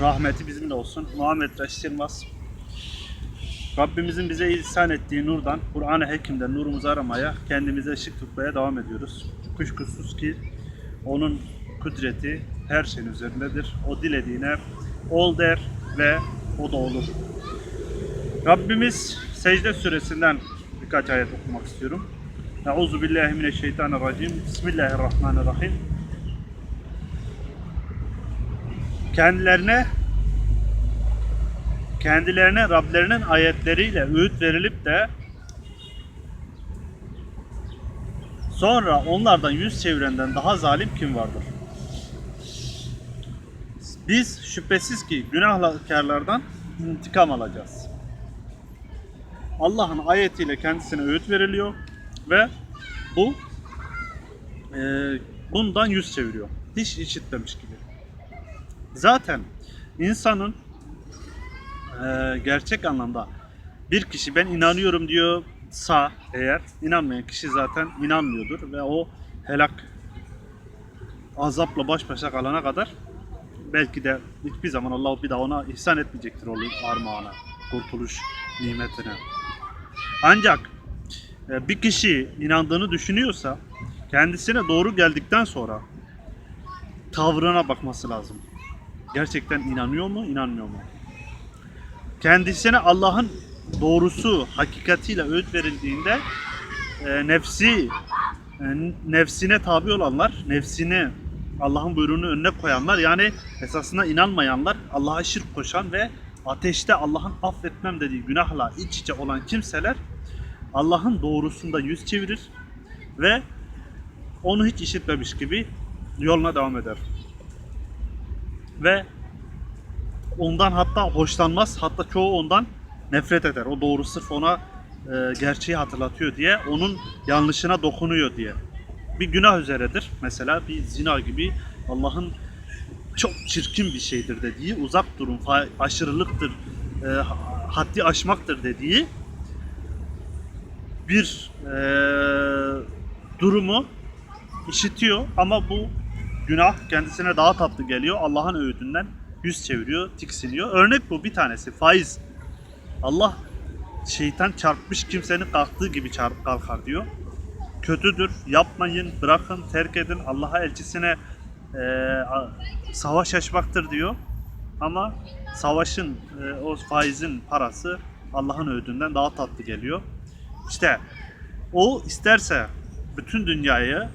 rahmeti bizimle olsun. Muhammed Reşit Yılmaz. Rabbimizin bize ihsan ettiği nurdan, Kur'an-ı Hakim'den nurumuzu aramaya, kendimize ışık tutmaya devam ediyoruz. Kuşkusuz ki onun kudreti her şeyin üzerindedir. O dilediğine ol der ve o da olur. Rabbimiz Secde suresinden birkaç ayet okumak istiyorum. Euzu billahi mineşşeytanirracim. Bismillahirrahmanirrahim. Kendilerine kendilerine Rablerinin ayetleriyle öğüt verilip de sonra onlardan yüz çevirenden daha zalim kim vardır? Biz şüphesiz ki günahkarlardan intikam alacağız. Allah'ın ayetiyle kendisine öğüt veriliyor ve bu e, bundan yüz çeviriyor. Hiç işitmemiş gibi. Zaten insanın e, gerçek anlamda bir kişi ben inanıyorum diyorsa eğer inanmayan kişi zaten inanmıyordur ve o helak azapla baş başa kalana kadar belki de hiçbir zaman Allah bir daha ona ihsan etmeyecektir o armağana, kurtuluş nimetine. Ancak e, bir kişi inandığını düşünüyorsa kendisine doğru geldikten sonra tavrına bakması lazım. Gerçekten inanıyor mu, inanmıyor mu? Kendisine Allah'ın doğrusu, hakikatiyle öğüt verildiğinde e, nefsi e, nefsine tabi olanlar, nefsini Allah'ın buyruğunu önüne koyanlar yani esasında inanmayanlar, Allah'a şirk koşan ve ateşte Allah'ın affetmem dediği günahla iç içe olan kimseler Allah'ın doğrusunda yüz çevirir ve onu hiç işitmemiş gibi yoluna devam eder. Ve ondan hatta hoşlanmaz, hatta çoğu ondan nefret eder. O doğru sırf ona e, gerçeği hatırlatıyor diye, onun yanlışına dokunuyor diye. Bir günah üzeredir. Mesela bir zina gibi Allah'ın çok çirkin bir şeydir dediği, uzak durun, aşırılıktır, e, haddi aşmaktır dediği bir e, durumu işitiyor ama bu günah kendisine daha tatlı geliyor. Allah'ın öğüdünden yüz çeviriyor, tiksiniyor. Örnek bu bir tanesi faiz. Allah şeytan çarpmış kimsenin kalktığı gibi çarp kalkar diyor. Kötüdür, yapmayın, bırakın, terk edin. Allah'a elçisine e, savaş açmaktır diyor. Ama savaşın, e, o faizin parası Allah'ın öğüdünden daha tatlı geliyor. İşte o isterse bütün dünyayı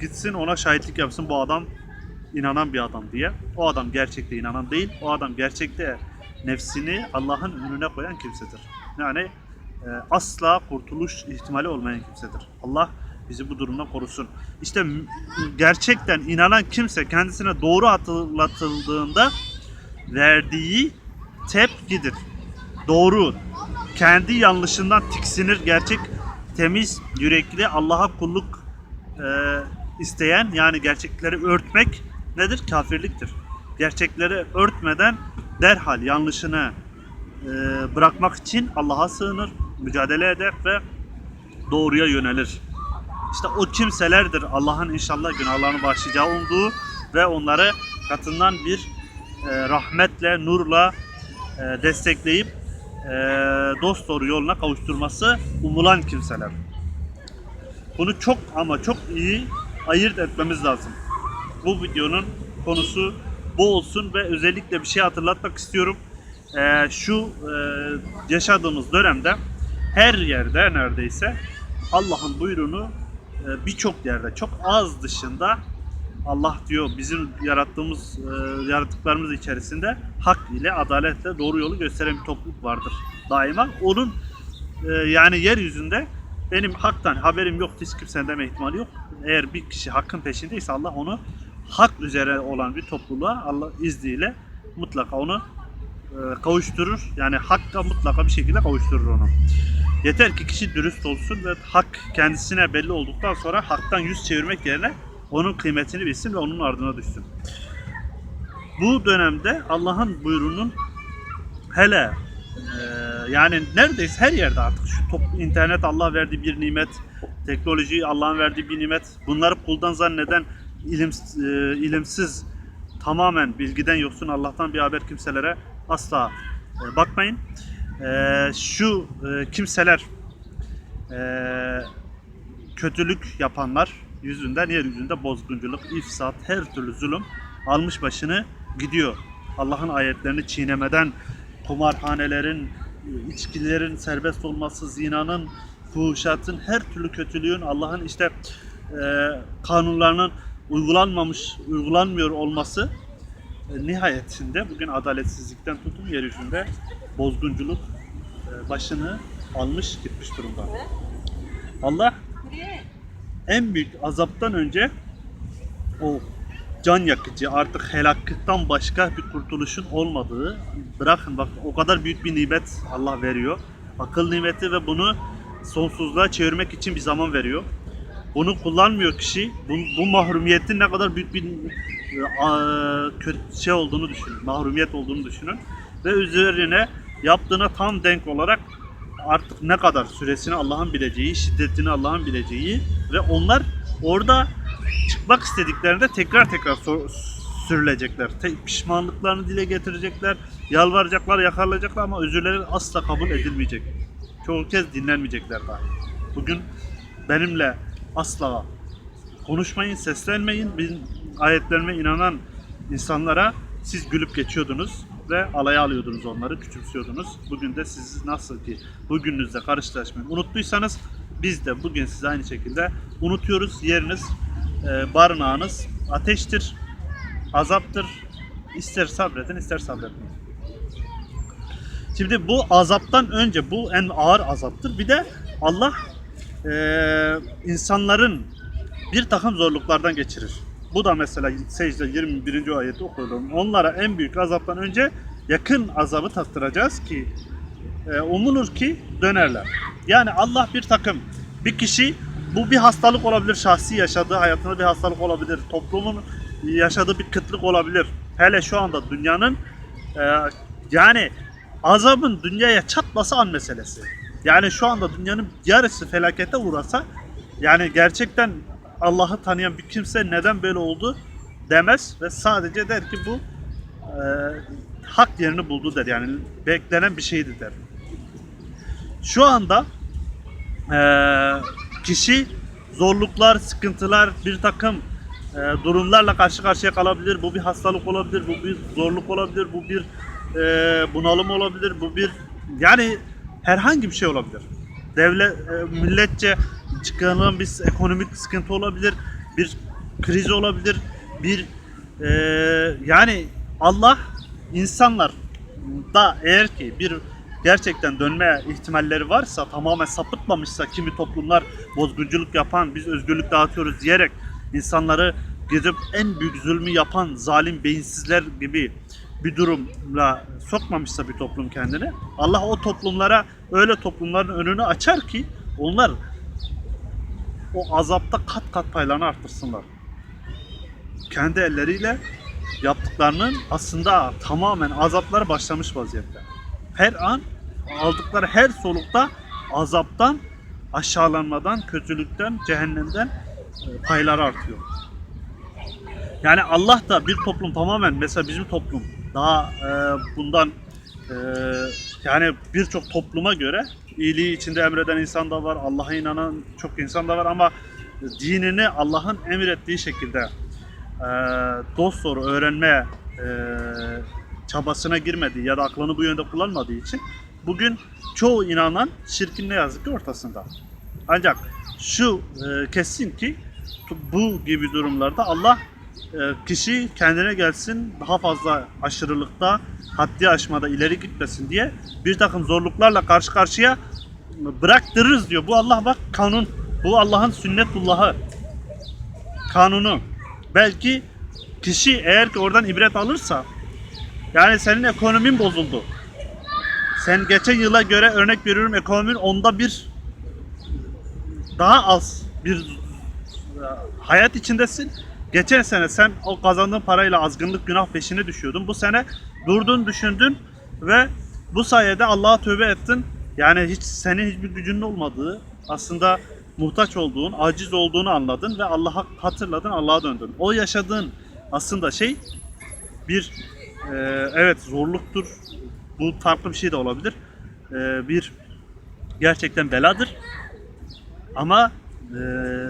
gitsin ona şahitlik yapsın bu adam inanan bir adam diye. O adam gerçekte inanan değil. O adam gerçekte nefsini Allah'ın önüne koyan kimsedir. Yani e, asla kurtuluş ihtimali olmayan kimsedir. Allah bizi bu durumdan korusun. İşte gerçekten inanan kimse kendisine doğru hatırlatıldığında verdiği tepkidir. Doğru. Kendi yanlışından tiksinir. Gerçek temiz, yürekli, Allah'a kulluk e, isteyen yani gerçekleri örtmek nedir? Kafirliktir. Gerçekleri örtmeden derhal yanlışını e, bırakmak için Allah'a sığınır, mücadele eder ve doğruya yönelir. İşte o kimselerdir Allah'ın inşallah günahlarını bağışlayacağı umduğu ve onları katından bir e, rahmetle, nurla e, destekleyip e, dost doğru yoluna kavuşturması umulan kimseler. Bunu çok ama çok iyi ayırt etmemiz lazım. Bu videonun konusu bu olsun ve özellikle bir şey hatırlatmak istiyorum. Ee, şu e, yaşadığımız dönemde her yerde neredeyse Allah'ın buyruğunu e, birçok yerde çok az dışında Allah diyor bizim yarattığımız e, yaratıklarımız içerisinde hak ile adaletle doğru yolu gösteren bir topluluk vardır daima. Onun e, yani yeryüzünde benim haktan haberim yok hiç kimsenin deme ihtimali yok. Eğer bir kişi hakkın peşindeyse Allah onu hak üzere olan bir topluluğa Allah izniyle mutlaka onu e, kavuşturur. Yani hakka mutlaka bir şekilde kavuşturur onu. Yeter ki kişi dürüst olsun ve hak kendisine belli olduktan sonra haktan yüz çevirmek yerine onun kıymetini bilsin ve onun ardına düşsün. Bu dönemde Allah'ın buyruğunun hele e, yani neredeyse her yerde artık şu top, internet Allah verdiği bir nimet, teknoloji Allah'ın verdiği bir nimet. Bunları kuldan zanneden ilim, e, ilimsiz tamamen bilgiden yoksun Allah'tan bir haber kimselere asla e, bakmayın. E, şu e, kimseler e, kötülük yapanlar yüzünden yeryüzünde bozgunculuk, ifsat, her türlü zulüm almış başını gidiyor. Allah'ın ayetlerini çiğnemeden kumarhanelerin, içkilerin serbest olması, zinanın, fuhuşatın, her türlü kötülüğün Allah'ın işte e, kanunlarının uygulanmamış, uygulanmıyor olması e, nihayetinde bugün adaletsizlikten tutun yeryüzünde bozgunculuk e, başını almış gitmiş durumda. Allah en büyük azaptan önce o can yakıcı artık helaklıktan başka bir kurtuluşun olmadığı bırakın bak o kadar büyük bir nimet Allah veriyor. Akıl nimeti ve bunu sonsuzluğa çevirmek için bir zaman veriyor. Bunu kullanmıyor kişi. Bu, bu mahrumiyetin ne kadar büyük bir e, kötü şey olduğunu düşünün. Mahrumiyet olduğunu düşünün. Ve üzerine yaptığına tam denk olarak artık ne kadar süresini Allah'ın bileceği, şiddetini Allah'ın bileceği ve onlar orada çıkmak istediklerinde tekrar tekrar sor- sürülecekler. Te- pişmanlıklarını dile getirecekler, yalvaracaklar, yakarılacaklar ama özürleri asla kabul edilmeyecek. Çoğu kez dinlenmeyecekler dahi. Bugün benimle asla konuşmayın, seslenmeyin. Benim ayetlerime inanan insanlara siz gülüp geçiyordunuz ve alaya alıyordunuz onları, küçümsüyordunuz. Bugün de siz nasıl ki bugününüzle karşılaşmayı unuttuysanız biz de bugün sizi aynı şekilde unutuyoruz. Yeriniz, e, barınağınız ateştir, azaptır. İster sabredin, ister sabretmeyin. Şimdi bu azaptan önce bu en ağır azaptır. Bir de Allah eee, insanların bir takım zorluklardan geçirir. Bu da mesela secde 21. ayeti okuyorum. Onlara en büyük azaptan önce yakın azabı tattıracağız ki e, umulur ki dönerler. Yani Allah bir takım bir kişi bu bir hastalık olabilir, şahsi yaşadığı hayatında bir hastalık olabilir, toplumun yaşadığı bir kıtlık olabilir. Hele şu anda dünyanın e, yani azabın dünyaya çatması an meselesi. Yani şu anda dünyanın yarısı felakete uğrasa yani gerçekten Allah'ı tanıyan bir kimse neden böyle oldu demez ve sadece der ki bu e, hak yerini buldu der. Yani beklenen bir şeydi der. Şu anda e, kişi zorluklar, sıkıntılar, bir takım e, durumlarla karşı karşıya kalabilir. Bu bir hastalık olabilir, bu bir zorluk olabilir, bu bir e, bunalım olabilir, bu bir yani herhangi bir şey olabilir. Devlet, e, milletçe çıkarılan bir ekonomik sıkıntı olabilir, bir kriz olabilir, bir e, yani Allah insanlar da eğer ki bir gerçekten dönme ihtimalleri varsa tamamen sapıtmamışsa kimi toplumlar bozgunculuk yapan biz özgürlük dağıtıyoruz diyerek insanları gidip en büyük zulmü yapan zalim beyinsizler gibi bir durumla sokmamışsa bir toplum kendini Allah o toplumlara öyle toplumların önünü açar ki onlar o azapta kat kat paylarını arttırsınlar. Kendi elleriyle yaptıklarının aslında tamamen azapları başlamış vaziyette. Her an aldıkları her solukta azaptan, aşağılanmadan, kötülükten, cehennemden e, payları artıyor. Yani Allah da bir toplum tamamen mesela bizim toplum daha e, bundan e, yani birçok topluma göre iyiliği içinde emreden insan da var, Allah'a inanan çok insan da var ama dinini Allah'ın emrettiği şekilde e, dost doğru öğrenmeye e, çabasına girmediği ya da aklını bu yönde kullanmadığı için bugün çoğu inanan şirkin ne yazık ki ortasında. Ancak şu e, kesin ki bu gibi durumlarda Allah kişi kendine gelsin daha fazla aşırılıkta haddi aşmada ileri gitmesin diye bir takım zorluklarla karşı karşıya bıraktırırız diyor. Bu Allah bak kanun. Bu Allah'ın sünnetullahı. Kanunu. Belki kişi eğer ki oradan ibret alırsa yani senin ekonomin bozuldu. Sen geçen yıla göre örnek veriyorum ekonomin onda bir daha az bir hayat içindesin. Geçen sene sen o kazandığın parayla azgınlık günah peşine düşüyordun. Bu sene durdun düşündün ve bu sayede Allah'a tövbe ettin. Yani hiç senin hiçbir gücünün olmadığı, aslında muhtaç olduğun, aciz olduğunu anladın ve Allah'a hatırladın, Allah'a döndün. O yaşadığın aslında şey bir e, evet zorluktur. Bu farklı bir şey de olabilir. E, bir gerçekten beladır. Ama e,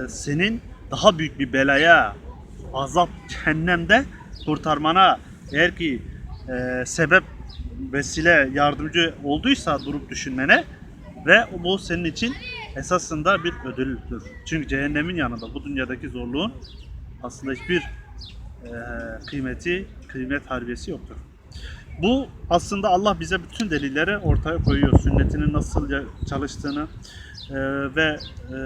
senin daha büyük bir belaya, azap, cehennemde kurtarmana eğer ki e, sebep, vesile, yardımcı olduysa durup düşünmene ve bu senin için esasında bir ödüldür. Çünkü cehennemin yanında bu dünyadaki zorluğun aslında hiçbir e, kıymeti, kıymet harbiyesi yoktur. Bu aslında Allah bize bütün delilleri ortaya koyuyor. Sünnetinin nasıl çalıştığını e, ve e,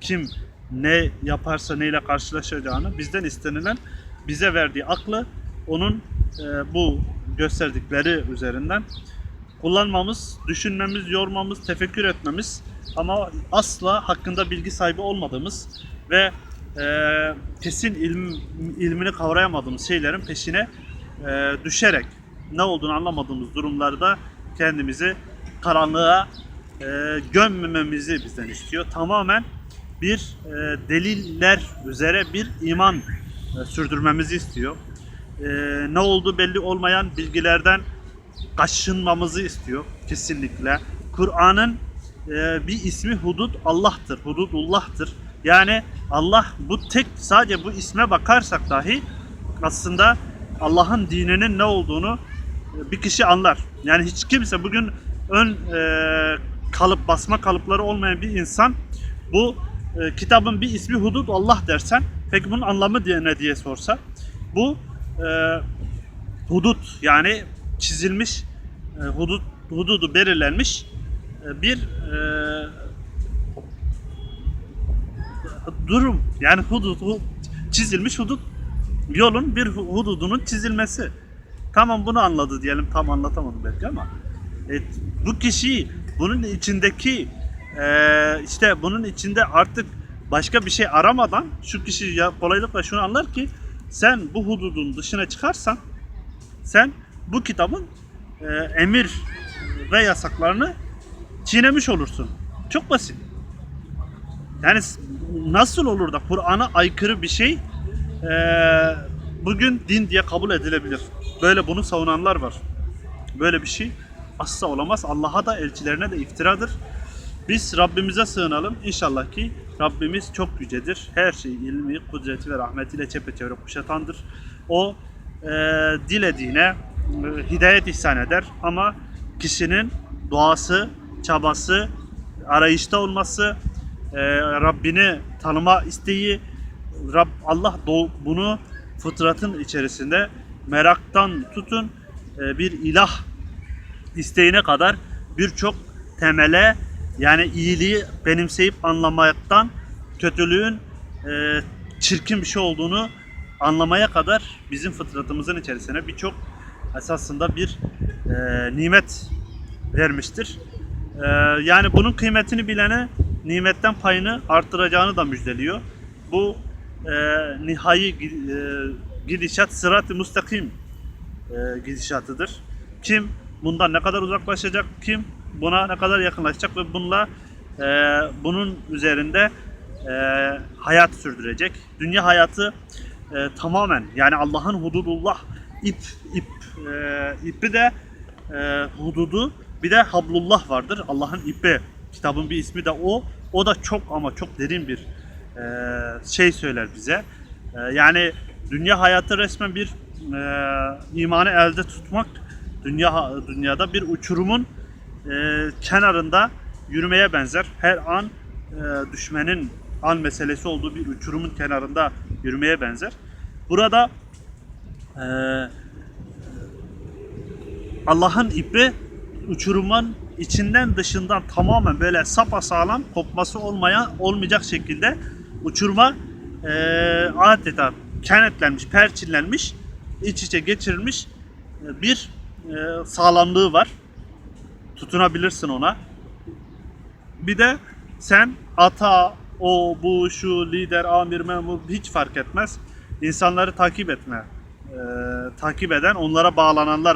kim ne yaparsa neyle karşılaşacağını bizden istenilen bize verdiği aklı onun e, bu gösterdikleri üzerinden kullanmamız, düşünmemiz, yormamız, tefekkür etmemiz ama asla hakkında bilgi sahibi olmadığımız ve e, kesin ilm, ilmini kavrayamadığımız şeylerin peşine e, düşerek ne olduğunu anlamadığımız durumlarda kendimizi karanlığa e, gömmememizi bizden istiyor. Tamamen bir e, deliller üzere bir iman e, sürdürmemizi istiyor. E, ne olduğu belli olmayan bilgilerden kaçınmamızı istiyor kesinlikle. Kur'an'ın e, bir ismi hudud Allah'tır, hududullah'tır. Yani Allah bu tek sadece bu isme bakarsak dahi aslında Allah'ın dininin ne olduğunu e, bir kişi anlar. Yani hiç kimse bugün ön e, kalıp basma kalıpları olmayan bir insan bu e, kitabın bir ismi hudud Allah dersen peki bunun anlamı diye ne diye sorsa bu e, hudut yani çizilmiş e, hudut hududu belirlenmiş e, bir e, durum yani hudut hu- çizilmiş hudut yolun bir hu- hududunun çizilmesi. Tamam bunu anladı diyelim tam anlatamadım belki ama e, bu kişi bunun içindeki e, işte bunun içinde artık başka bir şey aramadan şu kişi ya kolaylıkla şunu anlar ki sen bu hududun dışına çıkarsan sen bu kitabın e, emir ve yasaklarını çiğnemiş olursun. Çok basit. Yani nasıl olur da Kur'an'a aykırı bir şey e, bugün din diye kabul edilebilir? Böyle bunu savunanlar var. Böyle bir şey asla olamaz. Allah'a da elçilerine de iftiradır. Biz Rabbimize sığınalım. İnşallah ki Rabbimiz çok yücedir. Her şeyi ilmi, kudreti ve rahmetiyle çepeçevre kuşatandır. O e, dilediğine e, hidayet ihsan eder ama kişinin duası, çabası, arayışta olması, e, Rabbini tanıma isteği, Rab, Allah doğ- bunu fıtratın içerisinde meraktan tutun e, bir ilah isteğine kadar birçok temele yani iyiliği benimseyip anlamaktan kötülüğün e, çirkin bir şey olduğunu anlamaya kadar bizim fıtratımızın içerisine birçok esasında bir e, nimet vermiştir. E, yani bunun kıymetini bilene nimetten payını arttıracağını da müjdeliyor. Bu e, nihai e, gidişat sırat-ı müstakim e, gidişatıdır. Kim bundan ne kadar uzaklaşacak, kim buna ne kadar yakınlaşacak ve bununla e, bunun üzerinde e, hayat sürdürecek. Dünya hayatı e, tamamen yani Allah'ın hududullah ip ip e, ipi de e, hududu bir de hablullah vardır. Allah'ın ipi. Kitabın bir ismi de o. O da çok ama çok derin bir e, şey söyler bize. E, yani dünya hayatı resmen bir e, imanı elde tutmak dünya dünyada bir uçurumun e, kenarında yürümeye benzer. Her an e, düşmenin an meselesi olduğu bir uçurumun kenarında yürümeye benzer. Burada e, Allah'ın ipi uçurumun içinden dışından tamamen böyle sapasağlam kopması olmaya olmayacak şekilde uçuruma e, adeta kenetlenmiş, perçinlenmiş, iç içe geçirilmiş e, bir e, sağlamlığı var. Tutunabilirsin ona. Bir de sen ata, o, bu, şu, lider, amir, memur hiç fark etmez. İnsanları takip etme. e, takip eden, onlara bağlananlar